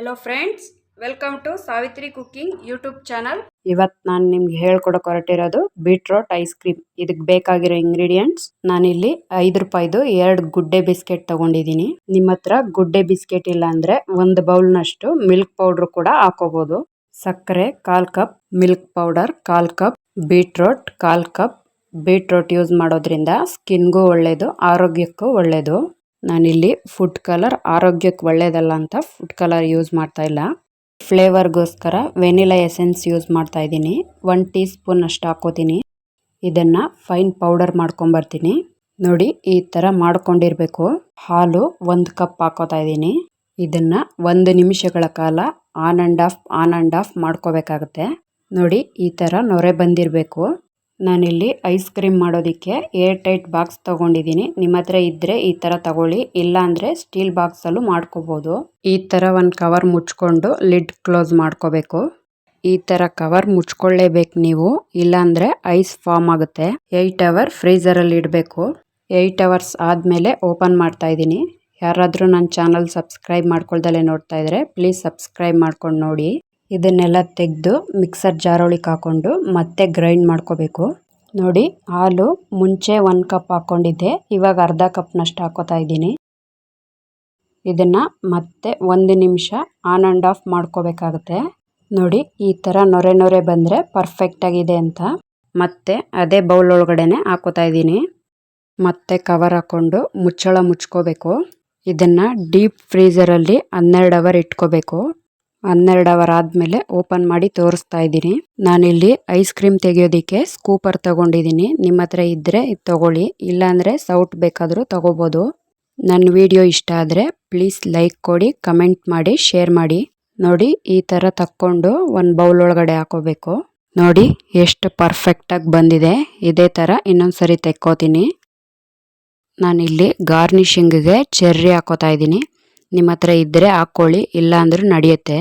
Hello friends welcome to Savitri cooking YouTube channel ಇವತ್ತು ನಾನು ನಿಮ್ಗೆ ಹೇಳ್ಕೊಡಕ್ ಹೊರಟಿರೋದು ಬೀಟ್ರೋಟ್ ಐಸ್ ಕ್ರೀಮ್ ಇದಕ್ಕೆ ಬೇಕಾಗಿರೋ ಇಂಗ್ರೀಡಿಯೆಂಟ್ಸ್ ನಾನಿಲ್ಲಿ ಐದು ರೂಪಾಯಿದು ಎರಡು ಗುಡ್ಡೆ ಬಿಸ್ಕೆಟ್ ತಗೊಂಡಿದ್ದೀನಿ ನಿಮ್ಮ ಹತ್ರ ಗುಡ್ಡೆ ಬಿಸ್ಕೆಟ್ ಇಲ್ಲ ಅಂದ್ರೆ ಒಂದು ಬೌಲ್ನಷ್ಟು ಮಿಲ್ಕ್ ಪೌಡ್ರ್ ಕೂಡ ಹಾಕೋಬಹುದು ಸಕ್ಕರೆ ಕಾಲ್ ಕಪ್ ಮಿಲ್ಕ್ ಪೌಡರ್ ಕಾಲ್ ಕಪ್ ಬೀಟ್ರೋಟ್ ಕಾಲ್ ಕಪ್. ಬೀಟ್ರೋಟ್ ಯೂಸ್ ಮಾಡೋದ್ರಿಂದ ಸ್ಕಿನ್ಗೂ ಒಳ್ಳೇದು, ಆರೋಗ್ಯಕ್ಕೂ ಒಳ್ಳೇದು. ನಾನಿಲ್ಲಿ ಫುಡ್ ಕಲರ್ ಆರೋಗ್ಯಕ್ಕೆ ಒಳ್ಳೇದಲ್ಲ ಅಂತ ಫುಡ್ ಕಲರ್ ಯೂಸ್ ಮಾಡ್ತಾ ಇಲ್ಲ. ಫ್ಲೇವರ್ಗೋಸ್ಕರ ವೆನಿಲಾ ಎಸೆನ್ಸ್ ಯೂಸ್ ಮಾಡ್ತಾ ಇದ್ದೀನಿ. ಒನ್ ಟೀ ಸ್ಪೂನ್ ಅಷ್ಟು ಹಾಕೋತೀನಿ. ಇದನ್ನು ಫೈನ್ ಪೌಡರ್ ಮಾಡ್ಕೊಂಬರ್ತೀನಿ. ನೋಡಿ ಈ ಥರ ಮಾಡ್ಕೊಂಡಿರಬೇಕು. ಹಾಲು ಒಂದು ಕಪ್ ಹಾಕೋತಾ ಇದ್ದೀನಿ. ಇದನ್ನು ಒಂದು ನಿಮಿಷಗಳ ಕಾಲ on and off on and off ಮಾಡ್ಕೋಬೇಕಾಗತ್ತೆ. ನೋಡಿ ಈ ಥರ ನೊರೆ ಬಂದಿರಬೇಕು. ನಾನಿಲ್ಲಿ ಐಸ್ ಕ್ರೀಮ್ ಮಾಡೋದಕ್ಕೆ ಏರ್ ಟೈಟ್ ಬಾಕ್ಸ್ ತಗೊಂಡಿದ್ದೀನಿ. ನಿಮ್ಮ ಹತ್ರ ಇದ್ದರೆ ಈ ಥರ ತಗೊಳ್ಳಿ. ಇಲ್ಲಾಂದರೆ ಸ್ಟೀಲ್ ಬಾಕ್ಸಲ್ಲೂ ಮಾಡ್ಕೋಬೋದು. ಈ ಥರ ಒಂದು ಕವರ್ ಮುಚ್ಕೊಂಡು ಲಿಡ್ ಕ್ಲೋಸ್ ಮಾಡ್ಕೋಬೇಕು. ಈ ಥರ ಕವರ್ ಮುಚ್ಕೊಳ್ಳೇಬೇಕು ನೀವು. ಇಲ್ಲಾಂದರೆ ಐಸ್ ಫಾರ್ಮ್ ಆಗುತ್ತೆ. ಏಯ್ಟ್ ಅವರ್ ಫ್ರೀಸರಲ್ಲಿ ಇಡಬೇಕು. ಏಯ್ಟ್ ಅವರ್ಸ್ ಆದಮೇಲೆ ಓಪನ್ ಮಾಡ್ತಾ ಇದ್ದೀನಿ. ಯಾರಾದರೂ ನನ್ನ ಚಾನಲ್ ಸಬ್ಸ್ಕ್ರೈಬ್ ಮಾಡ್ಕೊಳ್ದಲ್ಲೇ ನೋಡ್ತಾ ಇದ್ದರೆ ಪ್ಲೀಸ್ ಸಬ್ಸ್ಕ್ರೈಬ್ ಮಾಡ್ಕೊಂಡು ನೋಡಿ. ಇದನ್ನೆಲ್ಲ ತೆಗೆದು ಮಿಕ್ಸರ್ ಜಾರೊಳಗೆ ಹಾಕೊಂಡು ಮತ್ತೆ ಗ್ರೈಂಡ್ ಮಾಡ್ಕೋಬೇಕು. ನೋಡಿ, ಹಾಲು ಮುಂಚೆ ಒಂದು ಕಪ್ ಹಾಕ್ಕೊಂಡಿದ್ದೆ ಇವಾಗ ಅರ್ಧ ಕಪ್ನಷ್ಟು ಹಾಕೋತಾ ಇದ್ದೀನಿ. ಇದನ್ನು ಮತ್ತೆ ಒಂದು ನಿಮಿಷ ಆನ್ ಆ್ಯಂಡ್ ಆಫ್ ಮಾಡ್ಕೋಬೇಕಾಗುತ್ತೆ. ನೋಡಿ, ಈ ಥರ ನೊರೆ ನೊರೆ ಬಂದರೆ ಪರ್ಫೆಕ್ಟಾಗಿದೆ ಅಂತ. ಮತ್ತೆ ಅದೇ ಬೌಲ್ ಒಳಗಡೆನೆ ಹಾಕೋತಾ ಇದ್ದೀನಿ. ಮತ್ತೆ ಕವರ್ ಹಾಕ್ಕೊಂಡು ಮುಚ್ಚಳ ಮುಚ್ಕೋಬೇಕು. ಇದನ್ನು ಡೀಪ್ ಫ್ರೀಸರಲ್ಲಿ ಹನ್ನೆರಡು ಅವರ್ ಇಟ್ಕೋಬೇಕು. ಹನ್ನೆರಡು ಅವರ್ ಆದಮೇಲೆ ಓಪನ್ ಮಾಡಿ ತೋರಿಸ್ತಾ ಇದ್ದೀನಿ. ನಾನಿಲ್ಲಿ ಐಸ್ ಕ್ರೀಮ್ ತೆಗೆಯೋದಕ್ಕೆ ಸ್ಕೂಪರ್ ತಗೊಂಡಿದ್ದೀನಿ. ನಿಮ್ಮ ಹತ್ರ ಇದ್ದರೆ ಇದು ತಗೊಳ್ಳಿ. ಇಲ್ಲಾಂದರೆ ಸೌಟ್ ಬೇಕಾದರೂ ತಗೋಬೋದು. ನನ್ನ ವಿಡಿಯೋ ಇಷ್ಟ ಆದರೆ ಪ್ಲೀಸ್ ಲೈಕ್ ಕೊಡಿ, ಕಮೆಂಟ್ ಮಾಡಿ, ಶೇರ್ ಮಾಡಿ. ನೋಡಿ, ಈ ಥರ ತಕ್ಕೊಂಡು ಒಂದು ಬೌಲ್ ಒಳಗಡೆ ಹಾಕೋಬೇಕು. ನೋಡಿ, ಎಷ್ಟು ಪರ್ಫೆಕ್ಟಾಗಿ ಬಂದಿದೆ. ಇದೇ ಥರ ಇನ್ನೊಂದು ಸರಿ ತೆಕ್ಕೋತೀನಿ. ನಾನಿಲ್ಲಿ ಗಾರ್ನಿಷಿಂಗಿಗೆ ಚೆರ್ರಿ ಹಾಕೋತಾ ಇದ್ದೀನಿ. ನಿಮ್ಮ ಹತ್ರ ಇದ್ದರೆ ಹಾಕ್ಕೊಳ್ಳಿ, ಇಲ್ಲಾಂದರೂ ನಡೆಯುತ್ತೆ.